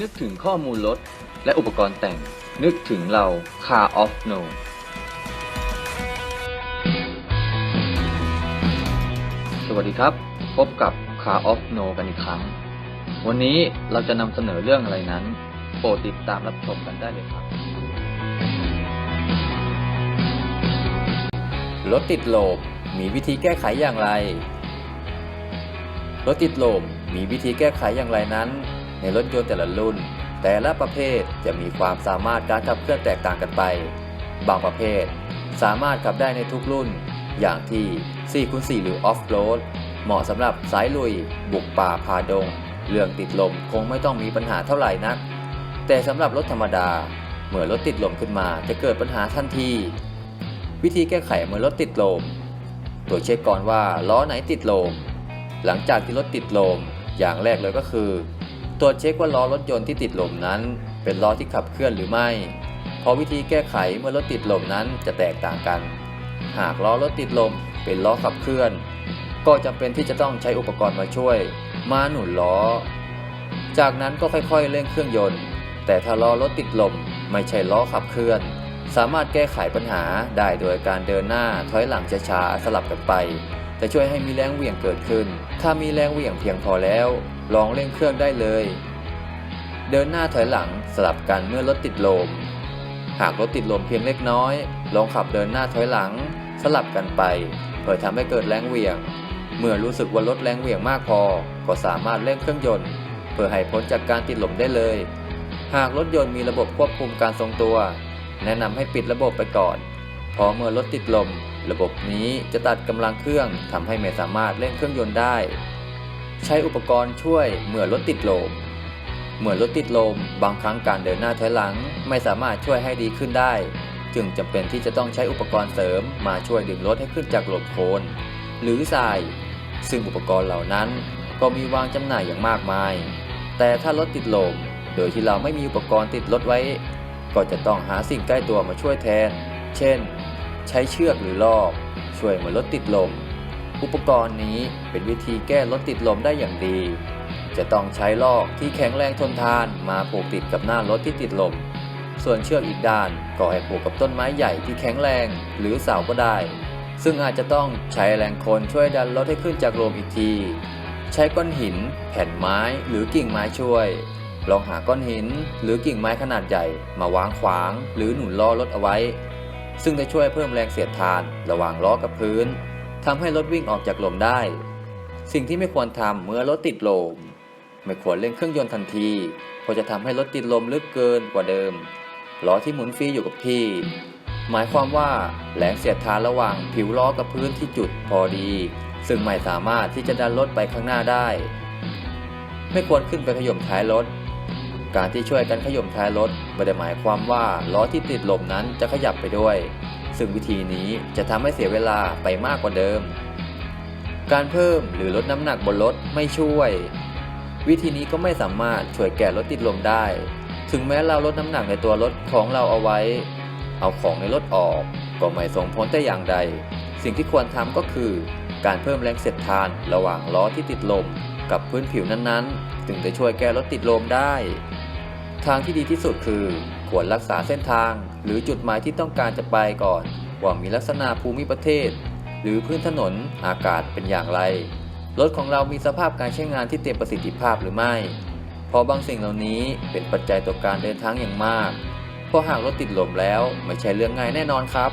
นึกถึงข้อมูลรถและอุปกรณ์แต่ง นึกถึงเรา Car of No สวัสดีครับ พบกับ Car of No กันอีกครั้ง วันนี้เราจะนำเสนอเรื่องอะไรนั้น โปรดติดตามรับชมกันได้เลยครับ รถติดลมมีวิธีแก้ไขอย่างไร รถติดลมมีวิธีแก้ไขอย่างไรนั้น ในรถยนต์แต่ละรุ่น แต่ละประเภทจะมีความสามารถการขับเคลื่อนแตกต่างกันไป บางประเภท สามารถขับได้ในทุกรุ่น อย่างที่ 4x4 หรือออฟโรดเหมาะสำหรับสายลุย บุกป่าพาดง เรื่องติดลมคงไม่ต้องมีปัญหาเท่าไหร่นัก แต่สำหรับรถธรรมดา เมื่อรถติดลมขึ้นมาจะเกิดปัญหาทันที วิธีแก้ไขเมื่อรถติดลมตรวจเช็คก่อนว่าล้อไหนติดลม หลังจากที่รถติดลม อย่างแรกเลยก็คือ ตรวจเช็คว่าล้อรถยนต์ที่ติดลมนั้น เป็นล้อที่ขับเคลื่อนหรือไม่ เพราะวิธีแก้ไขเมื่อรถติดลมนั้นจะแตกต่างกัน หากล้อรถติดลมเป็นล้อขับเคลื่อน ก็จำเป็นที่จะต้องใช้อุปกรณ์มาช่วย มาหนุนล้อ จากนั้นก็ค่อยๆเร่งเครื่องยนต์ แต่ถ้าล้อรถติดลมไม่ใช่ล้อขับเคลื่อน สามารถแก้ไขปัญหาได้โดยการเดินหน้าถอยหลังช้าๆสลับกันไปจะช่วยให้มีแรงเหวี่ยงเกิดขึ้น ถ้ามีแรงเหวี่ยงเพียงพอแล้ว ลองเร่งเครื่องได้เลย เดินหน้าถอยหลังสลับกันเมื่อรถติดลม หากรถติดลมเพียงเล็กน้อย ลองขับเดินหน้าถอยหลัง สลับกันไปเพื่อทำให้เกิดแรงเหวี่ยง เมื่อรู้สึกว่าลดแรงเหวี่ยงมากพอ ก็สามารถเร่งเครื่องยนต์ เพื่อให้พ้นจากการติดลมได้เลย หากรถยนต์มีระบบควบคุมการทรงตัว แนะนำให้ปิดระบบไปก่อนพราะเมื่อรถติดลม ระบบนี้จะตัดกำลังเครื่องทำให้ไม่สามารถเร่งเครื่องยนต์ได้ ใช้อุปกรณ์ช่วยเมื่อรถติดลมเมื่อรถติดลม บางครั้งการเดินหน้าถอยหลัง ไม่สามารถช่วยให้ดีขึ้นได้ จึงจำเป็นที่จะต้องใช้อุปกรณ์เสริม มาช่วยดึงรถให้ขึ้นจากหลบโคลนหรือทราย ซึ่งอุปกรณ์เหล่านั้นก็มีวางจำหน่ายอย่างมากมาย แต่ถ้ารถติดลม โดยที่เราไม่มีอุปกรณ์ติดรถไว้ ก็จะต้องหาสิ่งใกล้ตัวมาช่วยแทน เช่น ใช้เชือกหรือลอกช่วยเมื่อรถติดลม อุปกรณ์นี้เป็นวิธีแก้รถติดลมได้อย่างดี จะต้องใช้ลอกที่แข็งแรงทนทานมาผูกติดกับหน้ารถที่ติดลม ส่วนเชือกอีกด้านก็ให้ผูกกับต้นไม้ใหญ่ที่แข็งแรงหรือเสาก็ได้ ซึ่งอาจจะต้องใช้แรงคนช่วยดันรถให้ขึ้นจากลมอีกที ใช้ก้อนหิน แผ่นไม้หรือกิ่งไม้ช่วย ลองหาก้อนหิน หรือกิ่งไม้ขนาดใหญ่ มาวางขวาง หรือหนุนล้อรถเอาไว้ ซึ่งจะช่วยเพิ่มแรงเสียดทาน ระหว่างล้อกับพื้น ทำให้รถวิ่งออกจากลมได้ สิ่งที่ไม่ควรทำเมื่อรถติดลม ไม่ควรเร่งเครื่องยนต์ทันทีเพราะจะทำให้รถติดลมลึกเกินกว่าเดิมล้อที่หมุนฟรีอยู่กับที่ หมายความว่าแรงเสียดทานระหว่างผิวล้อกับพื้นที่จุดพอดี ซึ่งไม่สามารถที่จะดันรถไปข้างหน้าได้ ไม่ควรขึ้นไปขย่มท้ายรถ การที่ช่วยกันขย่มท้ายรถไม่ได้หมายความว่าล้อที่ติดลมนั้นจะขยับไปด้วย ซึ่งวิธีนี้จะทำให้เสียเวลาไปมากกว่าเดิม การเพิ่มหรือลดน้ำหนักบนรถไม่ช่วย วิธีนี้ก็ไม่สามารถช่วยแก้รถติดลมได้ ถึงแม้เราลดน้ำหนักในตัวรถของเราเอาไว้ เอาของในรถออก ก็ไม่ส่งผลแต่อย่างใด สิ่งที่ควรทำก็คือ การเพิ่มแรงเสียดทานระหว่างล้อที่ติดลมกับพื้นผิวนั้นๆจึงจะช่วยแก้รถติดลมได้ ทางที่ดีที่สุดคือ ควรรักษาเส้นทาง หรือจุดหมายที่ต้องการจะไปก่อน ว่ามีลักษณะภูมิประเทศ หรือพื้นถนนอากาศเป็นอย่างไร รถของเรามีสภาพการใช้งานที่เต็มประสิทธิภาพหรือไม่ เพราะบางสิ่งเหล่านี้เป็นปัจจัยต่อการเดินทางอย่างมาก เพราะหากรถติดลมแล้วไม่ใช่เรื่องง่ายแน่นอนครับ